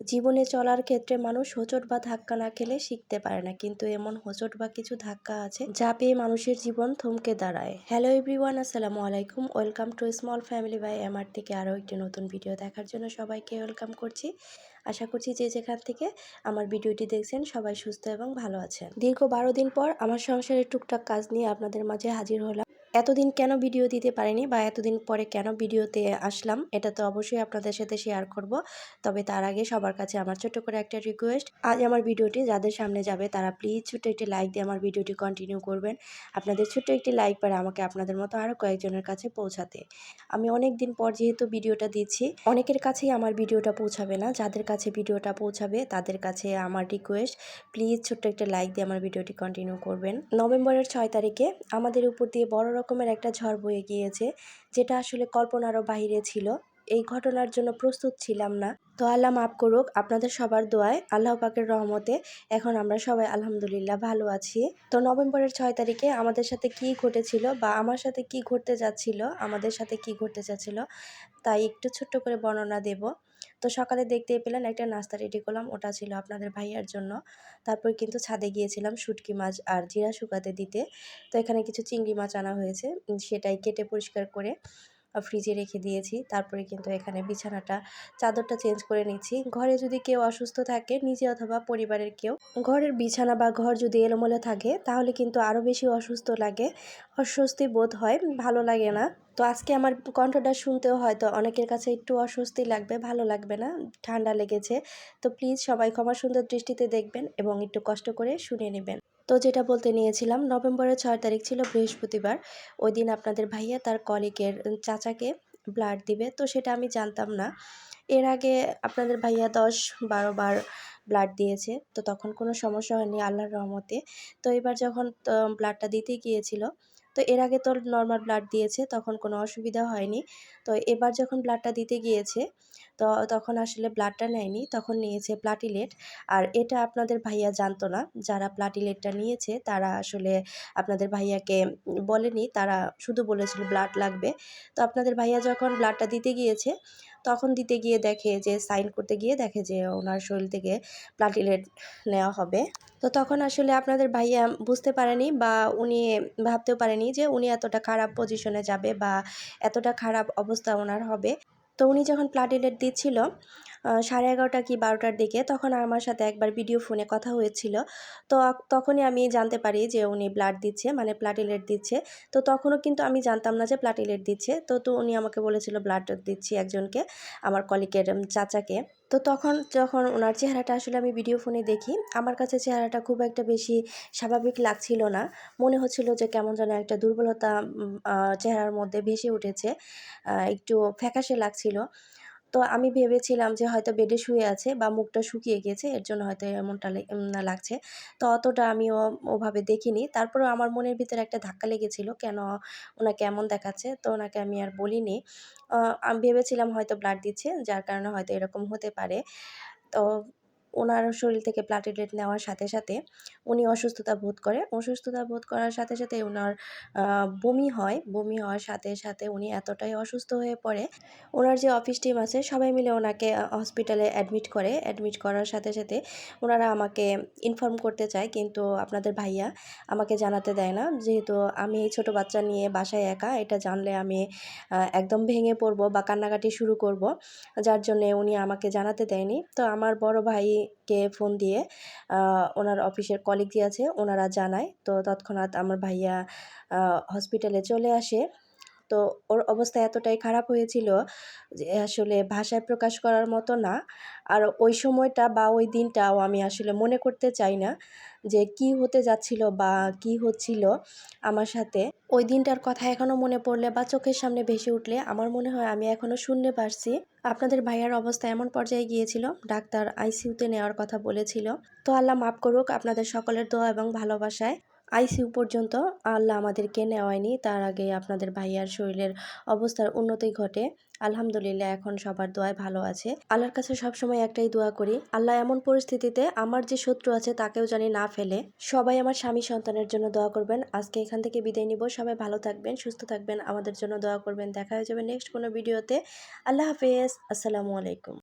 জীবনে চলার ক্ষেত্রে মানুষ হোঁচট বা ধাক্কা না খেলে শিখতে পারে না। কিন্তু এমন হোঁচট বা কিছু ধাক্কা আছে যা পেয়ে মানুষের জীবন থমকে দাঁড়ায়। হ্যালো এভরিওয়ান আসসালামু আলাইকুম। ওয়েলকাম টু স্মল ফ্যামিলি বাই আমার থেকে আরও একটি নতুন ভিডিও দেখার জন্য সবাইকে ওয়েলকাম করছি। আশা করছি যে যেখান থেকে আমার ভিডিওটি দেখছেন সবাই সুস্থ এবং ভালো আছেন। দীর্ঘ বারো দিন পর আমার সংসারের টুকটাক কাজ নিয়ে আপনাদের মাঝে হাজির হলাম। এতদিন কেন ভিডিও দিতে পারিনি বা এতদিন পরে কেন ভিডিওতে আসলাম, এটা তো অবশ্যই আপনাদের সাথে শেয়ার করব। তবে তার আগে সবার কাছে আমার ছোট্ট করে একটা রিকোয়েস্ট আজ আমার ভিডিওটি যাদের সামনে যাবে তারা প্লিজ ছোট্ট একটি লাইক দিয়ে আমার ভিডিওটি কন্টিনিউ করবেন। আপনাদের ছোট্ট একটি লাইক পারে আমাকে আপনাদের মতো আরও কয়েকজনের কাছে পৌঁছাতে। আমি অনেক দিন পর যেহেতু ভিডিওটা দিচ্ছি, অনেকের কাছেই আমার ভিডিওটা পৌঁছাবে না, যাদের কাছে ভিডিওটা পৌঁছাবে তাদের কাছে আমার রিকোয়েস্ট প্লিজ ছোট্ট একটা লাইক দিয়ে আমার ভিডিওটি কন্টিনিউ করবেন। নভেম্বরের ছয় তারিখে আমাদের উপর দিয়ে বড় রকমের একটা ঝড় বয়ে গিয়েছে, যেটা আসলে কল্পনারও বাহিরে ছিল। এই ঘটনার জন্য প্রস্তুত ছিলাম না। তো আল্লাহ মাফ করুক, আপনাদের সবার দোয়ায় আল্লাহ পাকের রহমতে এখন আমরা সবাই আলহামদুলিল্লাহ ভালো আছি। তো নভেম্বরের ছয় তারিখে আমাদের সাথে কি ঘটেছিল বা আমার সাথে কি ঘটতে যাচ্ছিল, আমাদের সাথে কি ঘটতে যাচ্ছিল, তাই একটু ছোট্ট করে বর্ণনা দেব। তো সকালে দেখতেই পেলেন একটা নাস্তা রেডি করলাম, ওটা ছিল আপনাদের ভাইয়ার জন্য। তারপর কিন্তু ছাদে গিয়েছিলাম শুটকি মাছ আর জিরা শুকাতে দিতে। তো এখানে কিছু চিংড়ি মাছ আনা হয়েছে সেটাই কেটে পরিষ্কার করে ফ্রিজে রেখে দিয়েছি। তারপরে কিন্তু এখানে বিছানাটা, চাদরটা চেঞ্জ করে নিচ্ছি। ঘরে যদি কেউ অসুস্থ থাকে, নিজে অথবা পরিবারের কেউ, ঘরের বিছানা বা ঘর যদি এলোমেলো থাকে, তাহলে কিন্তু আরও বেশি অসুস্থ লাগে। অস্বস্তি বোধ হয়, ভালো লাগে না। তো আজকে আমার কণ্ঠটা শুনতেও হয়তো অনেকের কাছে একটু অস্বস্তি লাগবে, ভালো লাগবে না, ঠান্ডা লেগেছে। তো প্লিজ সবাই ক্ষমা সুন্দর দৃষ্টিতে দেখবেন এবং একটু কষ্ট করে শুনে নেবেন। তো যেটা বলতে নিয়েছিলাম, নভেম্বরের ছয় তারিখ ছিল বৃহস্পতিবার। ওই দিন আপনাদের ভাইয়া তার কলিগের চাচাকে ব্লাড দিবে, তো সেটা আমি জানতাম না। এর আগে আপনাদের ভাইয়া দশ বারো বার ব্লাড দিয়েছে, তো তখন কোনো সমস্যা হয়নি আল্লাহর রহমতে। তো এবার যখন ব্লাডটা দিতে গিয়েছিল, তো এর আগে তো নর্মাল ব্লাড দিয়েছে, তখন কোনো অসুবিধা হয়নি। তো এবার যখন ব্লাডটা দিতে গিয়েছে, তো তখন আসলে ব্লাডটা নেয়নি, তখন নিয়েছে প্লাটিলেট আর এটা আপনাদের ভাইয়া জানতো না, যারা প্লাটিলেটটা নিয়েছে, তারা আসলে আপনাদের ভাইয়াকে বলেনি, তারা শুধু বলেছিল ব্লাড লাগবে। তো আপনাদের ভাইয়া যখন ব্লাডটা দিতে গিয়েছে, তখন দিতে গিয়ে দেখে যে সাইন করতে গিয়ে দেখে যে, ওনার শরীর থেকে প্লাটিলেট নেওয়া হবে। তো তখন আসলে আপনাদের ভাইয়া বুঝতে পারেনি বা উনি ভাবতেও পারেনি যে, উনি এতটা খারাপ পজিশনে যাবে বা এতটা খারাপ অবস্থা ওনার হবে। তো উনি যখন প্লাটিলেট দিচ্ছিল সাড়ে এগারোটা কি বারোটার দিকে তখন আমার সাথে একবার ভিডিও ফোনে কথা হয়েছিল। তো তখনই আমি জানতে পারি যে উনি ব্লাড দিচ্ছে মানে প্লাটিলেট দিচ্ছে। তো তখনও কিন্তু আমি জানতাম না যে প্লাটিলেট দিচ্ছে। তো তো উনি আমাকে বলেছিল ব্লাড দিচ্ছি একজনকে, আমার কলিকের চাচাকে। তো তখন, যখন ওনার চেহারাটা আসলে আমি ভিডিও ফোনে দেখি, আমার কাছে চেহারাটা খুব একটা বেশি স্বাভাবিক লাগছিল না। মনে হচ্ছিল যে কেমন যেন একটা দুর্বলতা চেহারার মধ্যে ভেসে উঠেছে একটু ফ্যাকাশে লাগছিল। তো আমি ভেবেছিলাম যে হয়তো বেডে শুয়ে আছে বা মুখটা শুকিয়ে গেছে, এর জন্য হয়তো এমনটা লাগছে। তো অতটা আমি ওভাবে দেখিনি। তারপরেও আমার মনের ভিতরে একটা ধাক্কা লেগেছিল, কেন ওনাকে এমন দেখাচ্ছে? তো ওনাকে আমি আর বলিনি। আমি ভেবেছিলাম হয়তো ব্লাড দিচ্ছে, যার কারণে হয়তো এরকম হতে পারে। তো ওনার শরীর থেকে প্লাটিলেট নেওয়ার সাথে সাথে উনি অসুস্থতা বোধ করে। অসুস্থতা বোধ করার সাথে সাথে ওনার বমি হয়। বমি হওয়ার সাথে সাথে উনি এতটাই অসুস্থ হয়ে পড়ে। ওনার যে অফিস টিম আছে, সবাই মিলে ওনাকে হসপিটালে অ্যাডমিট করে। অ্যাডমিট করার সাথে সাথে ওনারা আমাকে ইনফর্ম করতে চায়। কিন্তু আপনাদের ভাইয়া আমাকে জানাতে দেয় না। যেহেতু আমি এই ছোটো বাচ্চা নিয়ে বাসায় একা, এটা জানলে আমি একদম ভেঙে পড়ব বা কান্নাকাটি শুরু করব। যার জন্যে উনি আমাকে জানাতে দেয়নি। তো আমার বড় ভাই কে ফোন দিয়ে ওনার অফিসের কলিগ যে আছে ওনারা জানায়। তো তৎক্ষণাৎ আমার ভাইয়া হসপিটালে চলে আসে। তো ওর অবস্থা এতটাই খারাপ হয়েছিল যে আসলে ভাষায় প্রকাশ করার মতো না। আর ওই সময়টা বা ওই দিনটাও আমি আসলে মনে করতে চাই না যে কি হতে যাচ্ছিল বা কি হচ্ছিল আমার সাথে। ওই দিনটার কথা এখনও মনে পড়লে বা চোখের সামনে ভেসে উঠলে আমার মনে হয় আমি এখনও শুনতে পারছি। আপনাদের ভাইয়ার অবস্থা এমন পর্যায়ে গিয়েছিল, ডাক্তার আইসিউতে নেওয়ার কথা বলেছিল। তো আল্লাহ মাফ করুক আপনাদের সকলের দোয়া এবং ভালোবাসায়। আইসিইউ পর্যন্ত আল্লাহ আমাদেরকে নেওয়ায়নি। তার আগে আপনাদের ভাইয়ার শরীরের অবস্থার উন্নতি ঘটে। আলহামদুলিল্লাহ, এখন সবার দোয়ায় ভালো আছে। আল্লাহর কাছে সবসময় একটাই দোয়া করি, আল্লাহ এমন পরিস্থিতিতে আমার যে শত্রু আছে তাকেও জানি না ফেলে। সবাই আমার স্বামী সন্তানের জন্য দোয়া করবেন। আজকে এখান থেকে বিদায় নিব। সবাই ভালো থাকবেন, সুস্থ থাকবেন। আমাদের জন্য দোয়া করবেন। দেখা হয়ে যাবে নেক্সট কোনো ভিডিওতে আল্লাহ হাফেজ। আসসালামু আলাইকুম।